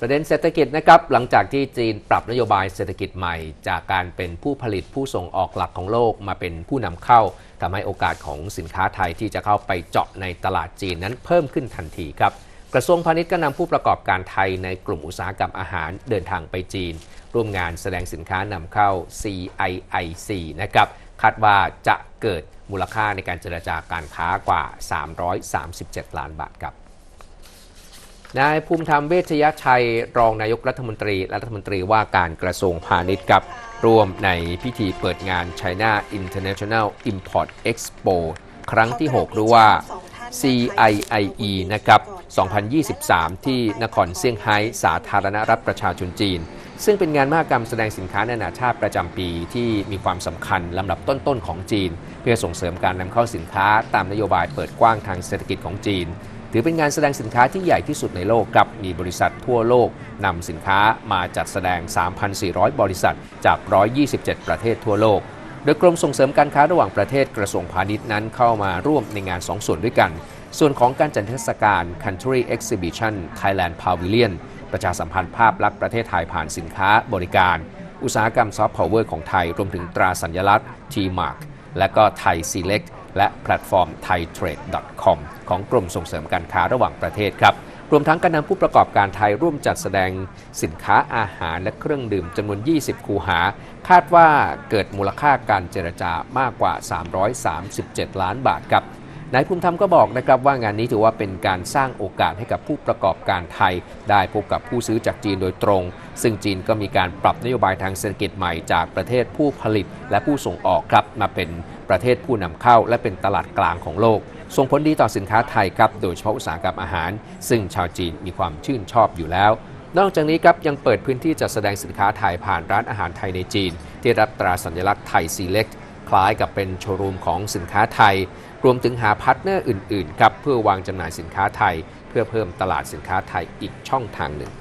ประเด็นเศรษฐกิจนะครับหลังจากที่จีนปรับนโยบายเศรษฐกิจใหม่ จากการเป็นผู้ผลิตผู้ส่งออกหลักของโลกมาเป็นผู้นำเข้าทำให้โอกาสของสินค้าไทยที่จะเข้าไปเจาะในตลาดจีนนั้นเพิ่มขึ้นทันทีครับ กระทรวงพาณิชย์ก็นำผู้ประกอบการไทยในกลุ่มอุตสาหกรรมอาหารเดินทางไปจีน ร่วมงานแสดงสินค้านำเข้า CIIC นะครับคาดว่าจะเกิดมูลค่าในการเจรจาการค้ากว่า 337 ล้านบาทครับ นายภูมิธรรมเวชยชัย รองนายกรัฐมนตรีและรัฐมนตรีว่าการกระทรวงพาณิชย์กับร่วมในพิธีเปิดงาน China International Import Expo ครั้งที่ 6 หรือว่า CIIE นะครับ 2023 ที่นครเซี่ยงไฮ้สาธารณรัฐประชาชนจีน ซึ่งเป็นงานมหกรรมแสดงสินค้านานาชาติประจำปีที่มีความสำคัญลำดับต้นๆของจีน เพื่อส่งเสริมการนำเข้าสินค้าตามนโยบายเปิดกว้างทางเศรษฐกิจของจีน ถือเป็นงานแสดงสินค้าที่ใหญ่ที่สุดในโลกครับมีบริษัททั่วโลกนำสินค้ามาจัดแสดง 3,400 บริษัทจาก 127 ประเทศทั่วโลกโดยกรมส่งเสริมการค้าระหว่างประเทศกระทรวงพาณิชย์นั้นเข้ามาร่วมในงาน 2 ส่วนด้วยกัน ส่วนของการจัดเทศกาล Country Exhibition Thailand Pavilion ประชาสัมพันธ์ภาพลักษณ์ประเทศไทยผ่านสินค้าบริการ อุตสาหกรรมซอฟต์พาวเวอร์ของไทย รวมถึงตราสัญลักษณ์ T-Mark และก็ไทย Select และแพลตฟอร์ม thaitrade.com ของกรมส่งเสริมการค้าระหว่างประเทศครับรวมทั้งการนำผู้ประกอบการไทยร่วมจัดแสดงสินค้าอาหารและเครื่องดื่มจำนวน 20 คูหา คาดว่าเกิดมูลค่าการเจรจามากกว่า 337 ล้านบาทครับ นายภูมิธรรมก็บอกนะครับว่างานนี้ถือว่าเป็นการสร้างโอกาสให้กับผู้ประกอบการไทย ได้พบกับผู้ซื้อจากจีนโดยตรง ซึ่งจีนก็มีการปรับนโยบายทางเศรษฐกิจใหม่จากประเทศผู้ผลิตและผู้ส่งออกครับมาเป็นประเทศผู้นำเข้า และเป็นตลาดกลางของโลก ส่งผลดีต่อสินค้าไทยครับ โดยเฉพาะอุตสาหกรรมอาหาร ซึ่งชาวจีนมีความชื่นชอบอยู่แล้ว นอกจากนี้ครับยังเปิดพื้นที่จัดแสดงสินค้าไทยผ่านร้านอาหารไทยในจีน ที่รับตราสัญลักษณ์ไทยซีเล็ก คล้ายกับเป็นโชว์รูมของสินค้าไทย รวมถึงหาพาร์ทเนอร์อื่นๆครับเพื่อวางจำหน่ายสินค้าไทย เพื่อเพิ่มตลาดสินค้าไทยอีกช่องทางหนึ่ง